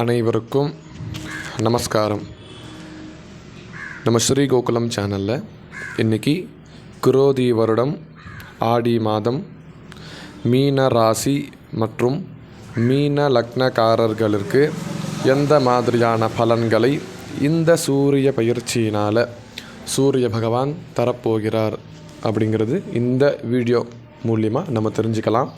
அனைவருக்கும் நமஸ்காரம். நம்ம ஸ்ரீ கோகுலம் சேனலில் இன்றைக்கி குரோதி வருடம் ஆடி மாதம் மீன ராசி மற்றும் மீன லக்னக்காரர்களுக்கு எந்த மாதிரியான பலன்களை இந்த சூரிய பயிற்சியினால் சூரிய பகவான் தரப்போகிறார் அப்படிங்கிறது இந்த வீடியோ மூலியமாக நம்ம தெரிஞ்சுக்கலாம்.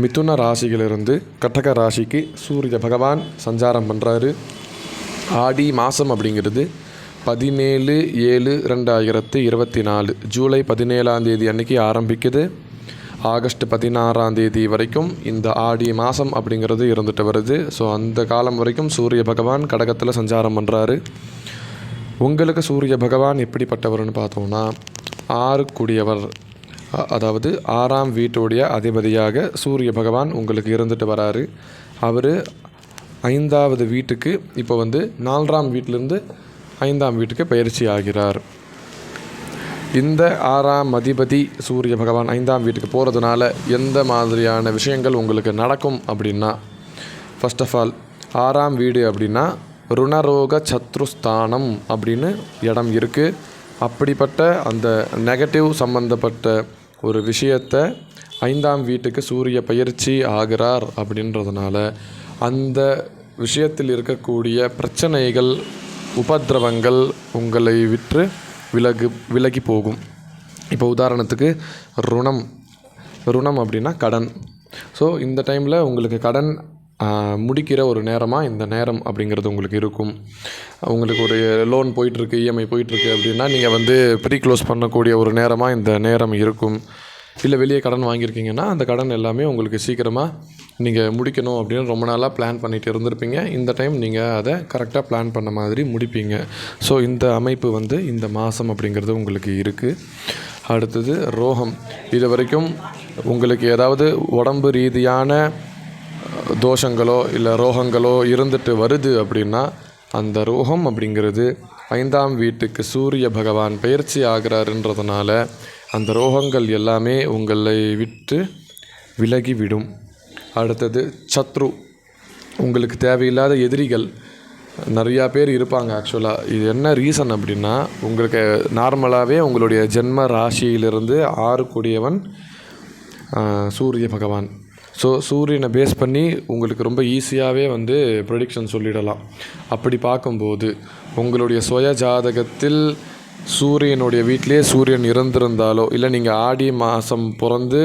மிதுன ராசியிலிருந்து கட்டக ராசிக்கு சூரிய பகவான் சஞ்சாரம் பண்ணுறாரு ஆடி மாதம் அப்படிங்கிறது பதினேழு ஏழு ரெண்டாயிரத்து இருபத்தி நாலு. ஜூலை பதினேழாம் தேதி அன்னைக்கு ஆரம்பிக்குது. ஆகஸ்ட் பதினாறாம் தேதி வரைக்கும் இந்த ஆடி மாதம் அப்படிங்கிறது இருந்துட்டு வருது. ஸோ அந்த காலம் வரைக்கும் சூரிய பகவான் கடகத்தில் சஞ்சாரம் பண்ணுறாரு உங்களுக்கு சூரிய பகவான் எப்படிப்பட்டவர்னு பார்த்தோம்னா ஆறுக்குடியவர். அதாவது ஆறாம் வீட்டுடைய அதிபதியாக சூரிய பகவான் உங்களுக்கு இருந்துட்டு வராரு. அவர் ஐந்தாவது வீட்டுக்கு இப்போ வந்து நான்காம் வீட்டிலேருந்து ஐந்தாம் வீட்டுக்கு பயிற்சி ஆகிறார். இந்த ஆறாம் அதிபதி சூரிய பகவான் ஐந்தாம் வீட்டுக்கு போகிறதுனால எந்த மாதிரியான விஷயங்கள் உங்களுக்கு நடக்கும் அப்படின்னா ஃபஸ்ட் ஆஃப் ஆல் ஆறாம் வீடு அப்படின்னா ருணரோக சத்ருஸ்தானம் அப்படின்னு இடம் இருக்குது அப்படிப்பட்ட அந்த நெகட்டிவ் சம்பந்தப்பட்ட ஒரு விஷயத்தை ஐந்தாம் வீட்டுக்கு சூரிய பயிற்சி ஆகிறார் அப்படின்றதுனால அந்த விஷயத்தில் இருக்கக்கூடிய பிரச்சனைகள் உபத்திரவங்கள் உங்களை விற்று விலகு விலகி போகும். இப்போ உதாரணத்துக்கு ருணம். ருணம் அப்படின்னா கடன். ஸோ இந்த டைமில் உங்களுக்கு கடன் முடிக்கிற ஒரு நேரமாக இந்த நேரம் அப்படிங்கிறது உங்களுக்கு இருக்கும். உங்களுக்கு ஒரு லோன் போயிட்டுருக்கு இஎம்ஐ போயிட்டுருக்கு அப்படின்னா நீங்கள் வந்து ப்ரீ க்ளோஸ் பண்ணக்கூடிய ஒரு நேரமாக இந்த நேரம் இருக்கும். இல்லை வெளியே கடன் வாங்கியிருக்கீங்கன்னா அந்த கடன் எல்லாமே உங்களுக்கு சீக்கிரமாக நீங்கள் முடிக்கணும் அப்படின்னு ரொம்ப நாளாக பிளான் பண்ணிட்டு இருந்திருப்பீங்க. இந்த டைம் நீங்கள் அதை கரெக்டாக பிளான் பண்ண மாதிரி முடிப்பீங்க. ஸோ இந்த அமைப்பு வந்து இந்த மாதம் அப்படிங்கிறது உங்களுக்கு இருக்குது அடுத்தது ரோகம். இது வரைக்கும் உங்களுக்கு ஏதாவது உடம்பு ரீதியான தோஷங்களோ இல்லை ரோகங்களோ இருந்துட்டு வருது அப்படின்னா அந்த ரோகம் அப்படிங்கிறது ஐந்தாம் வீட்டுக்கு சூரிய பகவான் பயிற்சி ஆகிறாருன்றதுனால அந்த ரோகங்கள் எல்லாமே உங்களை விட்டு விலகிவிடும். அடுத்தது சத்ரு. உங்களுக்கு தேவையில்லாத எதிரிகள். நிறையா பேர் இருப்பாங்க ஆக்சுவலாக இது என்ன ரீசன் அப்படின்னா உங்களுக்கு நார்மலாகவே உங்களுடைய ஜென்ம ராசியிலிருந்து ஆறு கூடியவன் சூரிய பகவான். ஸோ சூரியனை பேஸ் பண்ணி உங்களுக்கு ரொம்ப ஈஸியாகவே வந்து ப்ரொடிக்ஷன் சொல்லிடலாம். அப்படி பார்க்கும்போது உங்களுடைய சுய ஜாதகத்தில் சூரியனுடைய வீட்டிலே சூரியன் இறந்திருந்தாலோ இல்லை நீங்கள் ஆடி மாதம் பிறந்து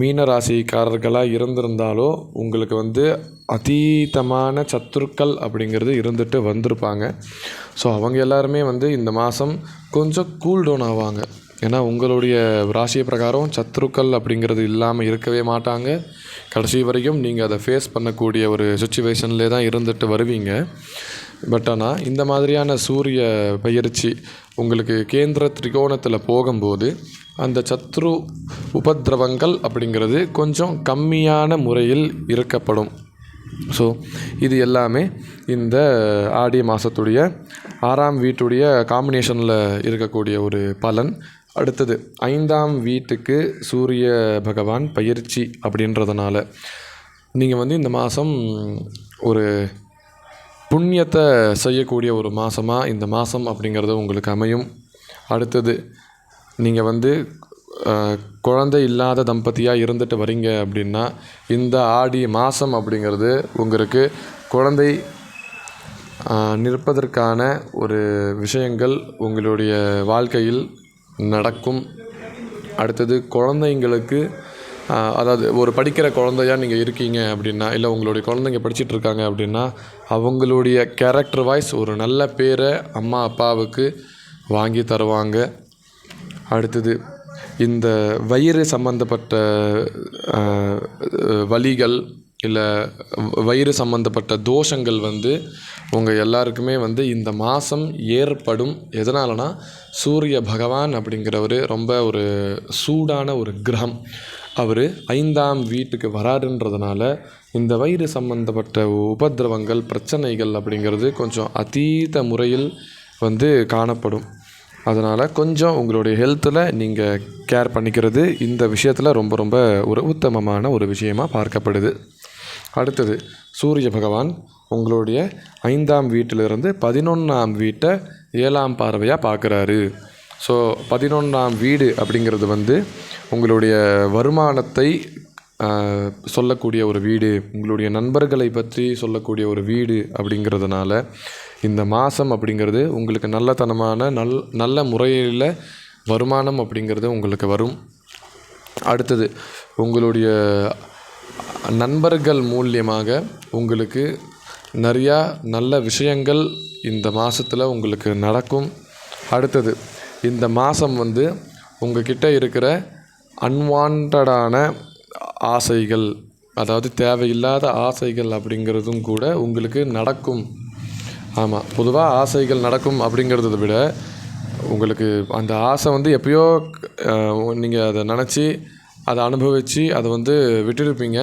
மீன ராசிக்காரர்களாக இருந்திருந்தாலோ உங்களுக்கு வந்து அதீதமான சத்துருக்கள் அப்படிங்கிறது இருந்துட்டு வந்திருப்பாங்க. ஸோ அவங்க எல்லாருமே வந்து இந்த மாதம் கொஞ்சம் கூல் டவுன் ஆவாங்க. ஏன்னா உங்களுடைய ராசியை பிரகாரம் சத்ருக்கள் அப்படிங்கிறது இல்லாமல் இருக்கவே மாட்டாங்க. கடைசி வரைக்கும் நீங்கள் அதை ஃபேஸ் பண்ணக்கூடிய ஒரு சுச்சுவேஷன்லே தான் இருந்துட்டு வருவீங்க. பட் ஆனால் இந்த மாதிரியான சூரிய பயிற்சி உங்களுக்கு கேந்திர திரிகோணத்தில் போகும்போது அந்த சத்ரு உபத்திரவங்கள் அப்படிங்கிறது கொஞ்சம் கம்மியான முறையில் இருக்கப்படும். ஸோ இது எல்லாமே இந்த ஆடி மாதத்துடைய ஆறாம் வீட்டுடைய காம்பினேஷனில் இருக்கக்கூடிய ஒரு பலன். அடுத்தது ஐந்தாம் வீட்டுக்கு சூரிய பகவான் பயிற்சி அப்படின்றதுனால நீங்கள் வந்து இந்த மாதம் ஒரு புண்ணியத்தை செய்யக்கூடிய ஒரு மாதமாக இந்த மாதம் அப்படிங்கிறது உங்களுக்கு அமையும். அடுத்தது நீங்கள் வந்து குழந்தை இல்லாத தம்பதியாக இருந்துட்டு வரீங்க அப்படின்னா இந்த ஆடி மாதம் அப்படிங்கிறது உங்களுக்கு குழந்தை நிற்பதற்கான ஒரு விஷயங்கள் உங்களுடைய வாழ்க்கையில் நடக்கும். அடுத்தது குழந்தைங்களுக்கு அதாவது ஒரு படிக்கிற குழந்தையா நீங்கள் இருக்கீங்க அப்படின்னா இல்லை உங்களுடைய குழந்தைங்க படிச்சுட்டு இருக்காங்க அப்படின்னா அவங்களுடைய கேரக்டர் வாய்ஸ் ஒரு நல்ல பேரை அம்மா அப்பாவுக்கு வாங்கி தருவாங்க. அடுத்தது இந்த வயிறு சம்மந்தப்பட்ட வழிகள் வலிகள் இல்லை வயிறு சம்மந்தப்பட்ட தோஷங்கள் வந்து உங்கள் எல்லாருக்குமே வந்து இந்த மாதம் ஏற்படும். எதனாலனா சூரிய பகவான் அப்படிங்கிறவர் ரொம்ப ஒரு சூடான ஒரு கிரகம். அவர் ஐந்தாம் வீட்டுக்கு வராருன்றதுனால இந்த வயிறு சம்பந்தப்பட்ட உபத்திரவங்கள் பிரச்சனைகள் அப்படிங்கிறது கொஞ்சம் அதீத முறையில் வந்து காணப்படும். அதனால் கொஞ்சம் உங்களுடைய ஹெல்த்தில் நீங்கள் கேர் பண்ணிக்கிறது இந்த விஷயத்தில் ரொம்ப ரொம்ப ஒரு உத்தமமான ஒரு விஷயமா பார்க்கப்படுது. அடுத்தது சூரிய பகவான் உங்களுடைய ஐந்தாம் வீட்டிலிருந்து பதினொன்றாம் வீட்டை ஏழாம் பார்வையாக பார்க்குறாரு. ஸோ பதினொன்றாம் வீடு அப்படிங்கிறது வந்து உங்களுடைய வருமானத்தை சொல்லக்கூடிய ஒரு வீடு உங்களுடைய நண்பர்களை பற்றி சொல்லக்கூடிய ஒரு வீடு அப்படிங்கிறதுனால இந்த மாதம் அப்படிங்கிறது உங்களுக்கு நல்லத்தனமான நல் நல்ல முறையில் வருமானம் அப்படிங்கிறது உங்களுக்கு வரும். அடுத்தது உங்களுடைய நண்பர்கள் மூலியமாக உங்களுக்கு நிறையா நல்ல விஷயங்கள் இந்த மாதத்தில் உங்களுக்கு நடக்கும். அடுத்தது இந்த மாதம் வந்து உங்கக்கிட்ட இருக்கிற அன்வான்டான ஆசைகள் அதாவது தேவையில்லாத ஆசைகள் அப்படிங்கிறதும் கூட உங்களுக்கு நடக்கும். ஆமாம் பொதுவாக ஆசைகள் நடக்கும் அப்படிங்கிறத விட உங்களுக்கு அந்த ஆசை வந்து எப்பயோ நீங்கள் அதை நினச்சி அதை அனுபவித்து அதை வந்து விட்டுருப்பீங்க.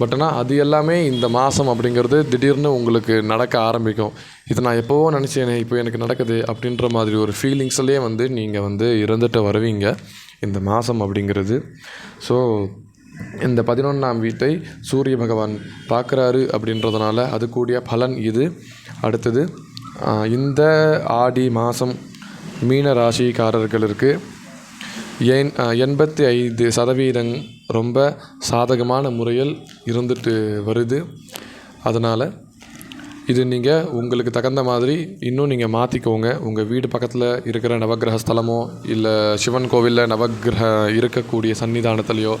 பட் ஆனால் அது எல்லாமே இந்த மாதம் அப்படிங்கிறது திடீர்னு உங்களுக்கு நடக்க ஆரம்பிக்கும். இது நான் எப்போவோ நினச்சேனே இப்போ எனக்கு நடக்குது அப்படின்ற மாதிரி ஒரு ஃபீலிங்ஸ்லேயே வந்து நீங்கள் வந்து இறந்துட்டு வருவீங்க. இந்த மாதம் அப்படிங்கிறது. ஸோ இந்த பதினொன்றாம் வீட்டை சூரிய பகவான் பார்க்குறாரு அப்படின்றதுனால அது கூடிய பலன் இது. அடுத்தது இந்த ஆடி மாதம் மீன ராசிக்காரர்களுக்கு ஏன் எண்பத்தி ஐந்து சதவீதம் ரொம்ப சாதகமான முறையில் இருந்துட்டு வருது. அதனால் இது நீங்கள் உங்களுக்கு தகுந்த மாதிரி இன்னும் நீங்கள் மாற்றிக்கோங்க உங்கள் வீடு பக்கத்தில் இருக்கிற நவக்கிரக ஸ்தலமோ இல்லை சிவன் கோவிலில் நவகிரக இருக்கக்கூடிய சன்னிதானத்துலேயோ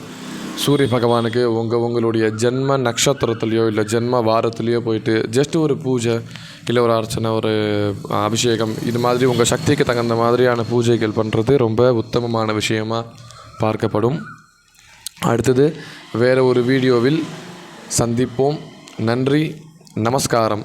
சூரிய பகவானுக்கு உங்கள் உங்களுடைய ஜென்ம நட்சத்திரத்துலேயோ இல்லை ஜென்ம வாரத்துலேயோ போயிட்டு ஜஸ்ட் ஒரு பூஜை இல்லை ஒரு அர்ச்சனை ஒரு அபிஷேகம் இது மாதிரி உங்கள் சக்திக்கு தகுந்த மாதிரியான பூஜைகள் பண்ணுறது ரொம்ப உத்தமமான விஷயமாக பார்க்கப்படும். அடுத்தது வேறு ஒரு வீடியோவில் சந்திப்போம். நன்றி நமஸ்காரம்.